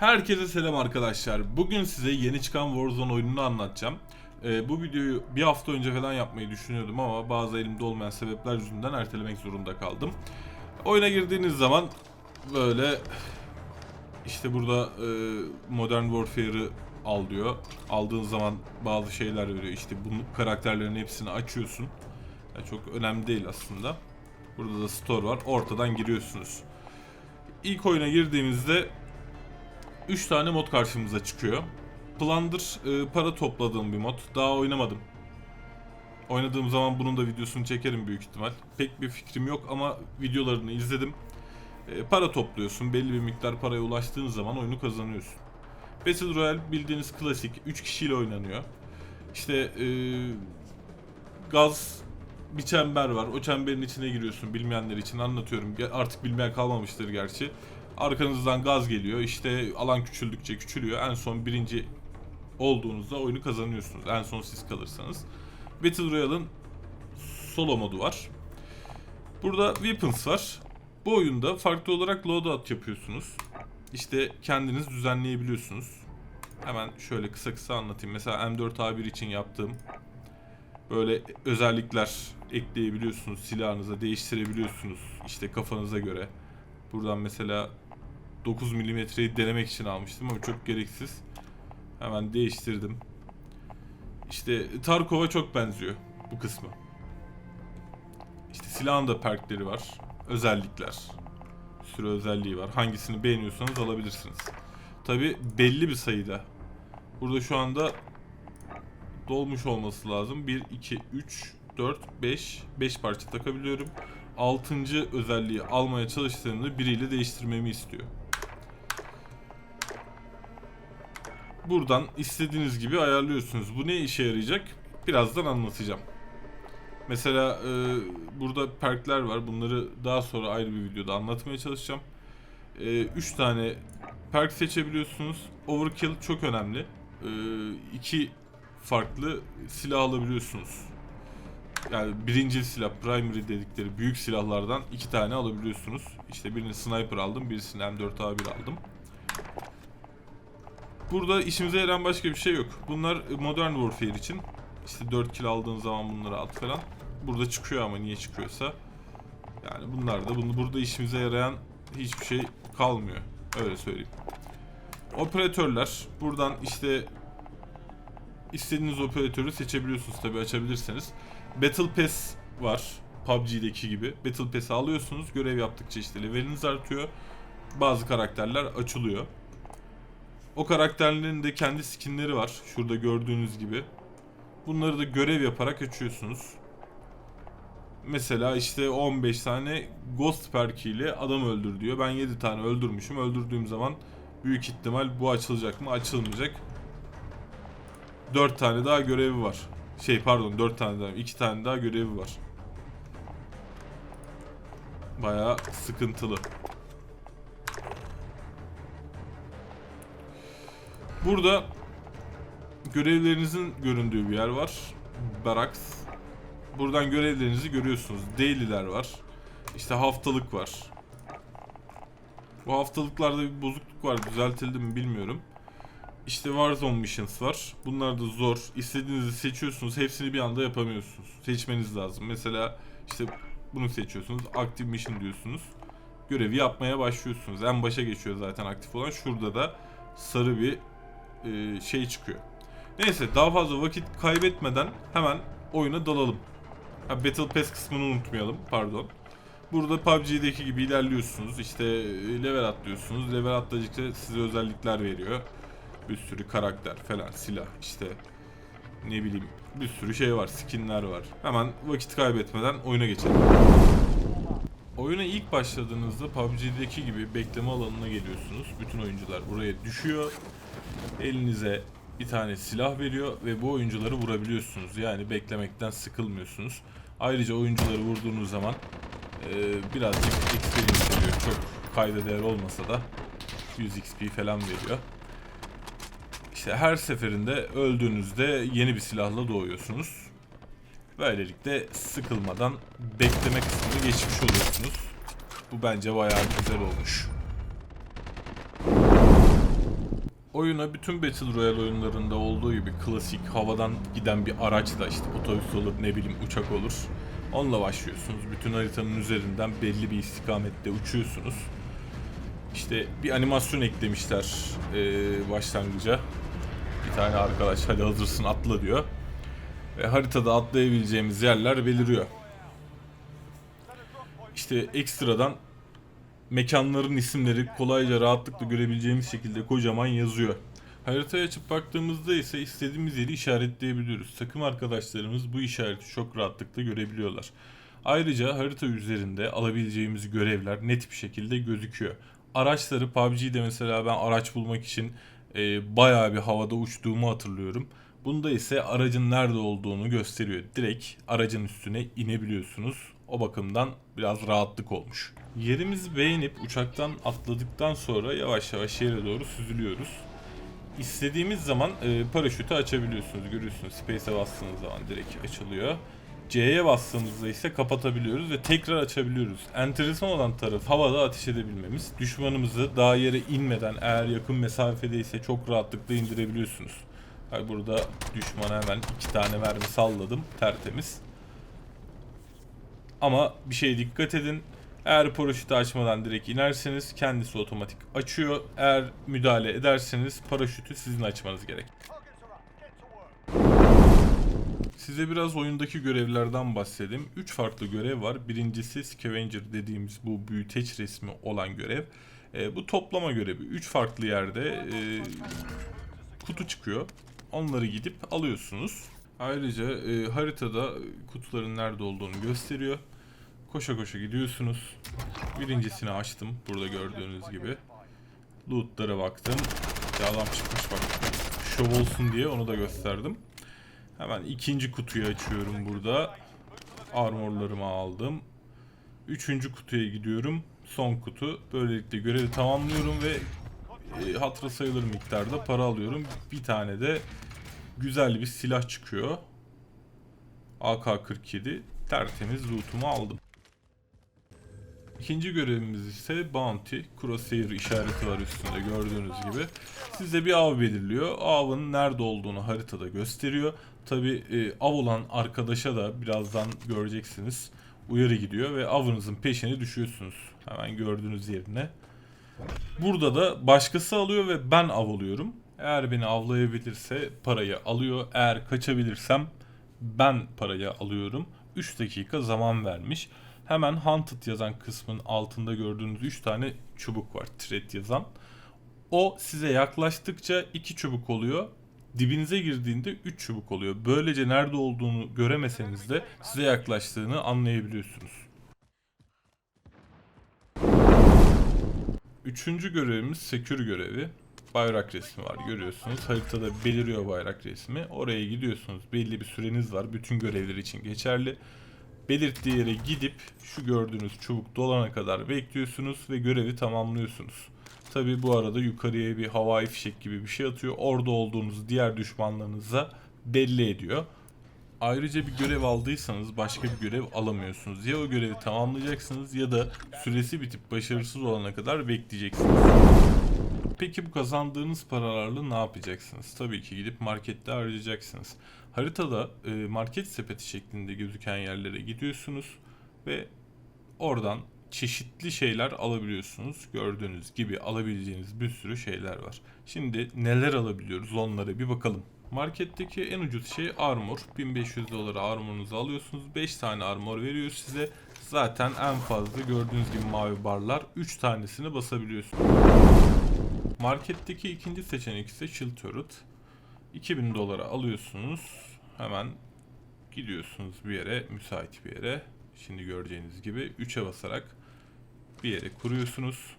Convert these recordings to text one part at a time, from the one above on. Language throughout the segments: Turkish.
Herkese selam arkadaşlar. Bugün size yeni çıkan Warzone oyununu anlatacağım. Ee, bu videoyu bir hafta önce falan yapmayı düşünüyordum ama bazı elimde olmayan sebepler yüzünden ertelemek zorunda kaldım. Oyuna girdiğiniz zaman böyle işte burada e, Modern Warfare'ı al diyor. Aldığın zaman bazı şeyler veriyor. İşte bu karakterlerin hepsini açıyorsun. Yani çok önemli değil aslında. Burada da store var. Ortadan giriyorsunuz. İlk oyuna girdiğimizde 3 tane mod karşımıza çıkıyor. Plunder e, para topladığım bir mod. Daha oynamadım. Oynadığım zaman bunun da videosunu çekerim büyük ihtimal. Pek bir fikrim yok ama videolarını izledim. E, para topluyorsun. Belli bir miktar paraya ulaştığın zaman oyunu kazanıyorsun. Battle Royale bildiğiniz klasik 3 kişiyle oynanıyor. İşte e, gaz bir çember var. O çemberin içine giriyorsun. Bilmeyenler için anlatıyorum. Artık bilmeyen kalmamıştır gerçi. Arkanızdan gaz geliyor. İşte alan küçüldükçe küçülüyor. En son birinci olduğunuzda oyunu kazanıyorsunuz. En son siz kalırsanız. Battle Royale'ın solo modu var. Burada weapons var. Bu oyunda farklı olarak loadout yapıyorsunuz. İşte kendiniz düzenleyebiliyorsunuz. Hemen şöyle kısa kısa anlatayım. Mesela M4A1 için yaptığım böyle özellikler ekleyebiliyorsunuz silahınıza, değiştirebiliyorsunuz işte kafanıza göre. Buradan mesela 9 milimetreyi denemek için almıştım ama çok gereksiz. Hemen değiştirdim. İşte Tarkov'a çok benziyor bu kısmı. İşte silahın da perkleri var. Özellikler. Bir sürü özelliği var. Hangisini beğeniyorsanız alabilirsiniz. Tabi belli bir sayıda. Burada şu anda dolmuş olması lazım. 1, 2, 3, 4, 5. 5 parça takabiliyorum. 6. özelliği almaya çalıştığımda biriyle değiştirmemi istiyor. Buradan istediğiniz gibi ayarlıyorsunuz. Bu ne işe yarayacak? Birazdan anlatacağım. Mesela e, burada perkler var. Bunları daha sonra ayrı bir videoda anlatmaya çalışacağım. 3 tane perk seçebiliyorsunuz. Overkill çok önemli. E, farklı silah alabiliyorsunuz. Yani birinci silah, primary dedikleri büyük silahlardan iki tane alabiliyorsunuz. İşte birini sniper aldım, birisini M4A1 aldım. Burada işimize yarayan başka bir şey yok. Bunlar Modern Warfare için. İşte 4 kill aldığın zaman bunları at falan. Burada çıkıyor ama niye çıkıyorsa. Yani bunlar da bunu burada işimize yarayan hiçbir şey kalmıyor. Öyle söyleyeyim. Operatörler. Buradan işte istediğiniz operatörü seçebiliyorsunuz tabi açabilirseniz. Battle Pass var. PUBG'deki gibi. Battle Pass'i alıyorsunuz. Görev yaptıkça işte leveliniz artıyor. Bazı karakterler açılıyor. O karakterlerin de kendi skinleri var. Şurada gördüğünüz gibi. Bunları da görev yaparak açıyorsunuz. Mesela işte 15 tane Ghost Perk ile adam öldür diyor. Ben 7 tane öldürmüşüm. Öldürdüğüm zaman büyük ihtimal bu açılacak mı? Açılmayacak. 4 tane daha görevi var. Şey pardon 4 tane daha 2 tane daha görevi var. Bayağı sıkıntılı. Burada görevlerinizin göründüğü bir yer var. Barracks. Buradan görevlerinizi görüyorsunuz. Daily'ler var. İşte haftalık var. Bu haftalıklarda bir bozukluk var. Düzeltildi mi bilmiyorum. İşte Warzone Missions var. Bunlar da zor. İstediğinizi seçiyorsunuz. Hepsini bir anda yapamıyorsunuz. Seçmeniz lazım. Mesela işte bunu seçiyorsunuz. Active Mission diyorsunuz. Görevi yapmaya başlıyorsunuz. En başa geçiyor zaten aktif olan. Şurada da sarı bir e, şey çıkıyor. Neyse daha fazla vakit kaybetmeden hemen oyuna dalalım. Ha, Battle Pass kısmını unutmayalım. Pardon. Burada PUBG'deki gibi ilerliyorsunuz. İşte e, level atlıyorsunuz. Level atladıkça size özellikler veriyor. Bir sürü karakter falan, silah işte ne bileyim bir sürü şey var, skinler var. Hemen vakit kaybetmeden oyuna geçelim. Oyuna ilk başladığınızda PUBG'deki gibi bekleme alanına geliyorsunuz. Bütün oyuncular buraya düşüyor. Elinize bir tane silah veriyor ve bu oyuncuları vurabiliyorsunuz. Yani beklemekten sıkılmıyorsunuz. Ayrıca oyuncuları vurduğunuz zaman e, birazcık experience veriyor. Çok kayda değer olmasa da 100 XP falan veriyor. İşte her seferinde öldüğünüzde yeni bir silahla doğuyorsunuz. Böylelikle sıkılmadan bekleme kısmını geçmiş oluyorsunuz. Bu bence bayağı güzel olmuş. Oyuna bütün Battle Royale oyunlarında olduğu gibi klasik havadan giden bir araçla işte otobüs olur ne bileyim uçak olur. Onunla başlıyorsunuz. Bütün haritanın üzerinden belli bir istikamette uçuyorsunuz. İşte bir animasyon eklemişler eee, başlangıca. Bir tane arkadaş hadi hazırsın atla diyor. Ve haritada atlayabileceğimiz yerler beliriyor. İşte ekstradan mekanların isimleri kolayca rahatlıkla görebileceğimiz şekilde kocaman yazıyor. Haritaya açıp baktığımızda ise istediğimiz yeri işaretleyebiliyoruz. Takım arkadaşlarımız bu işareti çok rahatlıkla görebiliyorlar. Ayrıca harita üzerinde alabileceğimiz görevler net bir şekilde gözüküyor. Araçları PUBG'de mesela ben araç bulmak için e, bayağı bir havada uçtuğumu hatırlıyorum. Bunda ise aracın nerede olduğunu gösteriyor. Direkt aracın üstüne inebiliyorsunuz. O bakımdan biraz rahatlık olmuş. Yerimizi beğenip uçaktan atladıktan sonra yavaş yavaş yere doğru süzülüyoruz. İstediğimiz zaman e, paraşütü açabiliyorsunuz. Görüyorsunuz Space'e bastığınız zaman direkt açılıyor. C'ye bastığımızda ise kapatabiliyoruz ve tekrar açabiliyoruz. Enteresan olan taraf havada ateş edebilmemiz. Düşmanımızı daha yere inmeden eğer yakın mesafedeyse çok rahatlıkla indirebiliyorsunuz. Burada düşmana hemen iki tane mermi salladım. Tertemiz. Ama bir şeye dikkat edin. Eğer paraşütü açmadan direkt inerseniz kendisi otomatik açıyor. Eğer müdahale ederseniz paraşütü sizin açmanız gerek. Size biraz oyundaki görevlerden bahsedeyim. 3 farklı görev var. Birincisi Scavenger dediğimiz bu büyüteç resmi olan görev. E, bu toplama görevi. 3 farklı yerde e, kutu çıkıyor. Onları gidip alıyorsunuz. Ayrıca e, haritada kutuların nerede olduğunu gösteriyor. Koşa koşa gidiyorsunuz. Birincisini açtım burada gördüğünüz gibi. Loot'lara baktım. Bir adam çıkmış bak. Şov olsun diye onu da gösterdim. Hemen ikinci kutuyu açıyorum burada. Armorlarımı aldım. Üçüncü kutuya gidiyorum. Son kutu. Böylelikle görevi tamamlıyorum ve e, hatıra sayılır miktarda para alıyorum. Bir tane de güzel bir silah çıkıyor. AK-47. Tertemiz loot'umu aldım. İkinci görevimiz ise Bounty. Crosshair işareti var üstünde gördüğünüz gibi. Size bir av belirliyor. Avın nerede olduğunu haritada gösteriyor. Tabi av olan arkadaşa da birazdan göreceksiniz. Uyarı gidiyor ve avınızın peşine düşüyorsunuz. Hemen gördüğünüz yerine. Burada da başkası alıyor ve ben av alıyorum. Eğer beni avlayabilirse parayı alıyor. Eğer kaçabilirsem ben parayı alıyorum. 3 dakika zaman vermiş. Hemen Hunted yazan kısmın altında gördüğünüz 3 tane çubuk var. Thread yazan. O size yaklaştıkça 2 çubuk oluyor. Dibinize girdiğinde 3 çubuk oluyor. Böylece nerede olduğunu göremeseniz de size yaklaştığını anlayabiliyorsunuz. Üçüncü görevimiz Secure görevi. Bayrak resmi var görüyorsunuz. Haritada beliriyor bayrak resmi. Oraya gidiyorsunuz. Belli bir süreniz var. Bütün görevler için geçerli. Belirttiği yere gidip şu gördüğünüz çubuk dolana kadar bekliyorsunuz ve görevi tamamlıyorsunuz. Tabi bu arada yukarıya bir havai fişek gibi bir şey atıyor. Orada olduğunuz diğer düşmanlarınıza belli ediyor. Ayrıca bir görev aldıysanız başka bir görev alamıyorsunuz. Ya o görevi tamamlayacaksınız ya da süresi bitip başarısız olana kadar bekleyeceksiniz. Peki bu kazandığınız paralarla ne yapacaksınız? Tabii ki gidip markette harcayacaksınız. Haritada e, market sepeti şeklinde gözüken yerlere gidiyorsunuz ve oradan çeşitli şeyler alabiliyorsunuz. Gördüğünüz gibi alabileceğiniz bir sürü şeyler var. Şimdi neler alabiliyoruz onlara bir bakalım. Marketteki en ucuz şey armor. 1500 dolara armorunuzu alıyorsunuz. 5 tane armor veriyor size. Zaten en fazla gördüğünüz gibi mavi barlar 3 tanesini basabiliyorsunuz. Marketteki ikinci seçenek ise Shield Turret. 2000 dolara alıyorsunuz. Hemen gidiyorsunuz bir yere, müsait bir yere. Şimdi göreceğiniz gibi 3'e basarak bir yere kuruyorsunuz.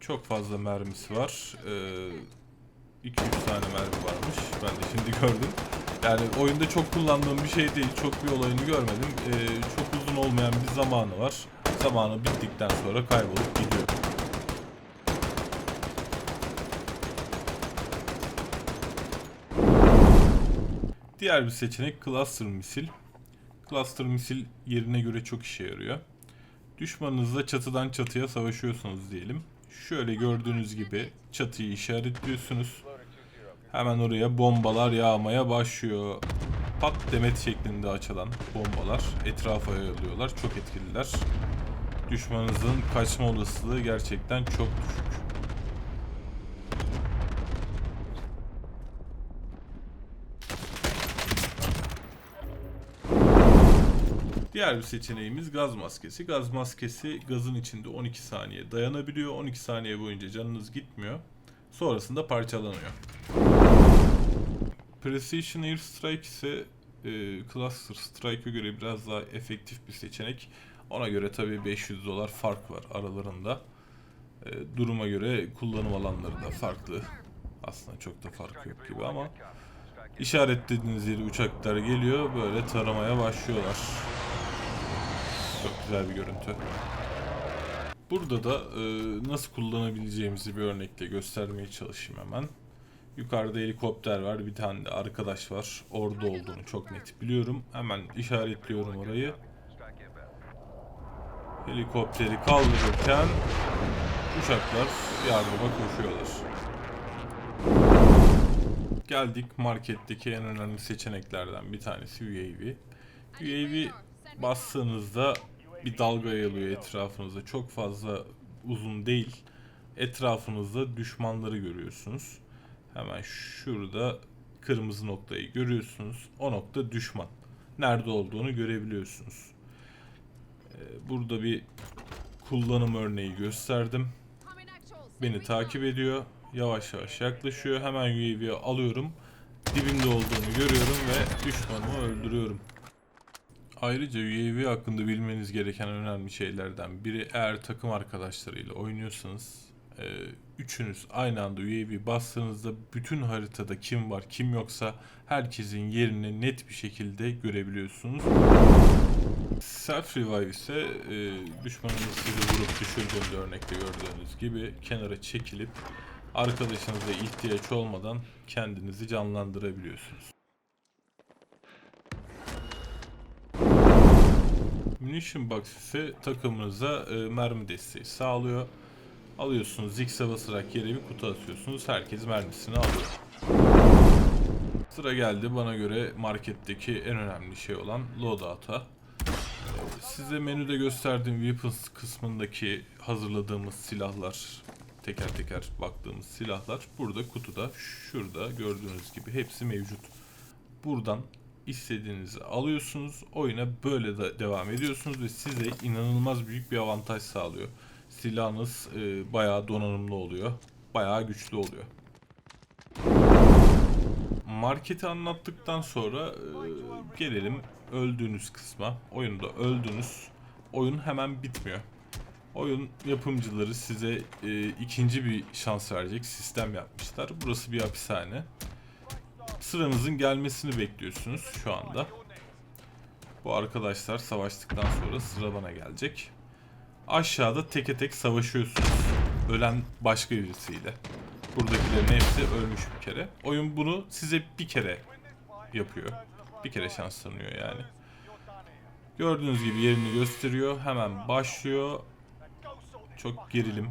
Çok fazla mermisi var. Ee, 2-3 tane mermi varmış. Ben de şimdi gördüm. Yani oyunda çok kullandığım bir şey değil. Çok bir olayını görmedim. Ee, çok uzun olmayan bir zamanı var. Zamanı bittikten sonra kaybolup gidiyor. Diğer bir seçenek Cluster Misil. Cluster Misil yerine göre çok işe yarıyor. Düşmanınızla çatıdan çatıya savaşıyorsunuz diyelim. Şöyle gördüğünüz gibi çatıyı işaretliyorsunuz. Hemen oraya bombalar yağmaya başlıyor. Pat demet şeklinde açılan bombalar etrafa yayılıyorlar. Çok etkililer. Düşmanınızın kaçma olasılığı gerçekten çok düşük. Diğer bir seçeneğimiz gaz maskesi. Gaz maskesi gazın içinde 12 saniye dayanabiliyor. 12 saniye boyunca canınız gitmiyor. Sonrasında parçalanıyor. Precision Air Strike ise e, Cluster Strike'a göre biraz daha efektif bir seçenek. Ona göre tabii 500 dolar fark var aralarında. E, duruma göre kullanım alanları da farklı. Aslında çok da fark yok gibi ama işaretlediğiniz yere uçaklar geliyor böyle taramaya başlıyorlar. Çok güzel bir görüntü. Burada da e, nasıl kullanabileceğimizi bir örnekle göstermeye çalışayım hemen. Yukarıda helikopter var, bir tane de arkadaş var. Orada olduğunu çok net biliyorum. Hemen işaretliyorum orayı. Helikopteri kaldırırken uçaklar yardıma koşuyorlar. Geldik marketteki en önemli seçeneklerden bir tanesi UAV. UAV bastığınızda bir dalga yayılıyor etrafınızda. Çok fazla uzun değil. Etrafınızda düşmanları görüyorsunuz. Hemen şurada kırmızı noktayı görüyorsunuz. O nokta düşman. Nerede olduğunu görebiliyorsunuz. Ee, Burada bir kullanım örneği gösterdim. Beni takip ediyor. Yavaş yavaş yaklaşıyor. Hemen UAV'yi alıyorum. Dibimde olduğunu görüyorum ve düşmanımı öldürüyorum. Ayrıca UAV hakkında bilmeniz gereken önemli şeylerden biri eğer takım arkadaşlarıyla oynuyorsanız e, üçünüz aynı anda UAV bastığınızda bütün haritada kim var kim yoksa herkesin yerini net bir şekilde görebiliyorsunuz. Self revive ise e, düşmanınız sizi vurup düşürdüğünde örnekte gördüğünüz gibi kenara çekilip arkadaşınıza ihtiyaç olmadan kendinizi canlandırabiliyorsunuz. Munition Box ise takımınıza e, mermi desteği sağlıyor. Alıyorsunuz X'e basarak yere bir kutu atıyorsunuz. Herkes mermisini alıyor. Sıra geldi bana göre marketteki en önemli şey olan loadout'a. E, Size menüde gösterdiğim weapons kısmındaki hazırladığımız silahlar, teker teker baktığımız silahlar burada kutuda, şurada gördüğünüz gibi hepsi mevcut. Buradan istediğinizi alıyorsunuz. Oyuna böyle de devam ediyorsunuz ve size inanılmaz büyük bir avantaj sağlıyor. Silahınız e, bayağı donanımlı oluyor. Bayağı güçlü oluyor. Marketi anlattıktan sonra e, gelelim öldüğünüz kısma. Oyunda öldünüz. Oyun hemen bitmiyor. Oyun yapımcıları size e, ikinci bir şans verecek sistem yapmışlar. Burası bir hapishane sıranızın gelmesini bekliyorsunuz şu anda. Bu arkadaşlar savaştıktan sonra sıra bana gelecek. Aşağıda teke tek savaşıyorsunuz. Ölen başka birisiyle. Buradakilerin hepsi ölmüş bir kere. Oyun bunu size bir kere yapıyor. Bir kere şans tanıyor yani. Gördüğünüz gibi yerini gösteriyor. Hemen başlıyor. Çok gerilim.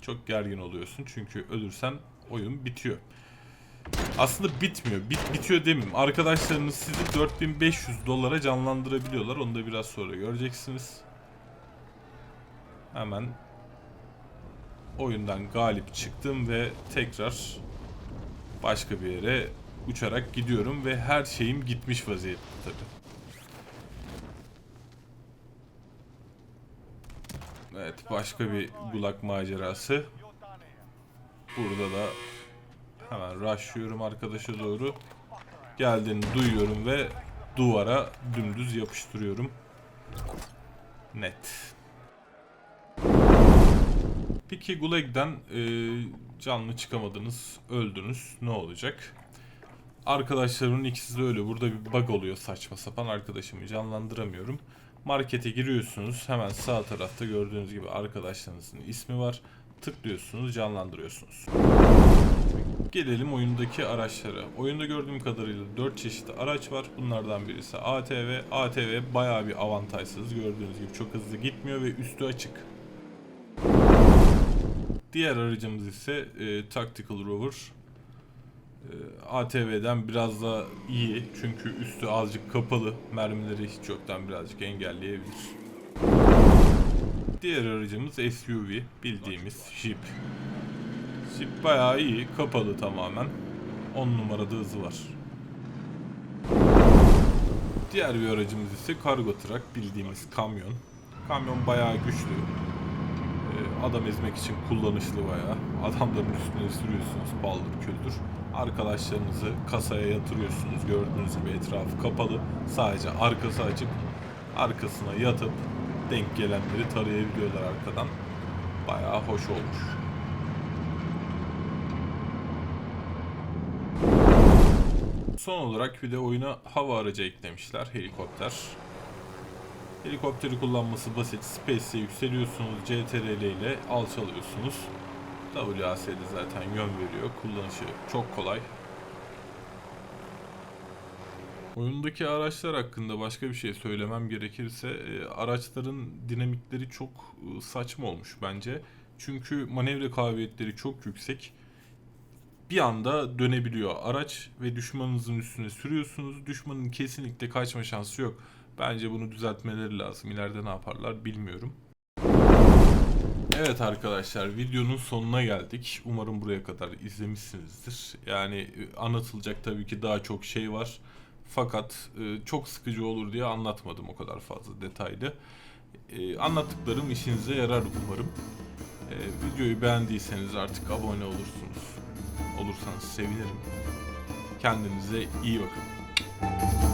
Çok gergin oluyorsun çünkü ölürsen oyun bitiyor. Aslında bitmiyor. Bit bitiyor demeyeyim. Arkadaşlarınız sizi 4500 dolara canlandırabiliyorlar. Onu da biraz sonra göreceksiniz. Hemen oyundan galip çıktım ve tekrar başka bir yere uçarak gidiyorum ve her şeyim gitmiş vaziyette tabi. Evet başka bir Gulag macerası. Burada da Hemen rushlıyorum arkadaşa doğru. Geldiğini duyuyorum ve duvara dümdüz yapıştırıyorum. Net. Peki Gulag'den e, canlı çıkamadınız, öldünüz. Ne olacak? Arkadaşlarımın ikisi de öyle. Burada bir bug oluyor saçma sapan. Arkadaşımı canlandıramıyorum. Markete giriyorsunuz. Hemen sağ tarafta gördüğünüz gibi arkadaşlarınızın ismi var. Tıklıyorsunuz, canlandırıyorsunuz. Gelelim oyundaki araçlara. Oyunda gördüğüm kadarıyla 4 çeşit araç var. Bunlardan birisi ATV. ATV bayağı bir avantajsız. Gördüğünüz gibi çok hızlı gitmiyor ve üstü açık. Diğer aracımız ise e, Tactical Rover. E, ATV'den biraz daha iyi çünkü üstü azıcık kapalı. Mermileri hiç yoktan birazcık engelleyebilir. Diğer aracımız SUV bildiğimiz Jeep. Jeep bayağı iyi, kapalı tamamen. 10 numarada hızı var. Diğer bir aracımız ise kargo truck bildiğimiz kamyon. Kamyon bayağı güçlü. Ee, adam ezmek için kullanışlı bayağı. Adamların üstüne sürüyorsunuz paldır küldür. Arkadaşlarınızı kasaya yatırıyorsunuz. Gördüğünüz gibi etrafı kapalı. Sadece arkası açık. Arkasına yatıp denk gelenleri tarayabiliyorlar arkadan. Bayağı hoş olmuş. Son olarak bir de oyuna hava aracı eklemişler. Helikopter. Helikopteri kullanması basit. Space'e yükseliyorsunuz. CTRL ile alçalıyorsunuz. WASD zaten yön veriyor. Kullanışı çok kolay. Oyundaki araçlar hakkında başka bir şey söylemem gerekirse e, araçların dinamikleri çok e, saçma olmuş bence. Çünkü manevra kabiliyetleri çok yüksek. Bir anda dönebiliyor araç ve düşmanınızın üstüne sürüyorsunuz. Düşmanın kesinlikle kaçma şansı yok. Bence bunu düzeltmeleri lazım. İleride ne yaparlar bilmiyorum. Evet arkadaşlar videonun sonuna geldik. Umarım buraya kadar izlemişsinizdir. Yani e, anlatılacak tabii ki daha çok şey var. Fakat e, çok sıkıcı olur diye anlatmadım o kadar fazla detaylı. E, Anlattıklarım işinize yarar umarım. Videoyu beğendiyseniz artık abone olursunuz. Olursanız sevinirim. Kendinize iyi bakın.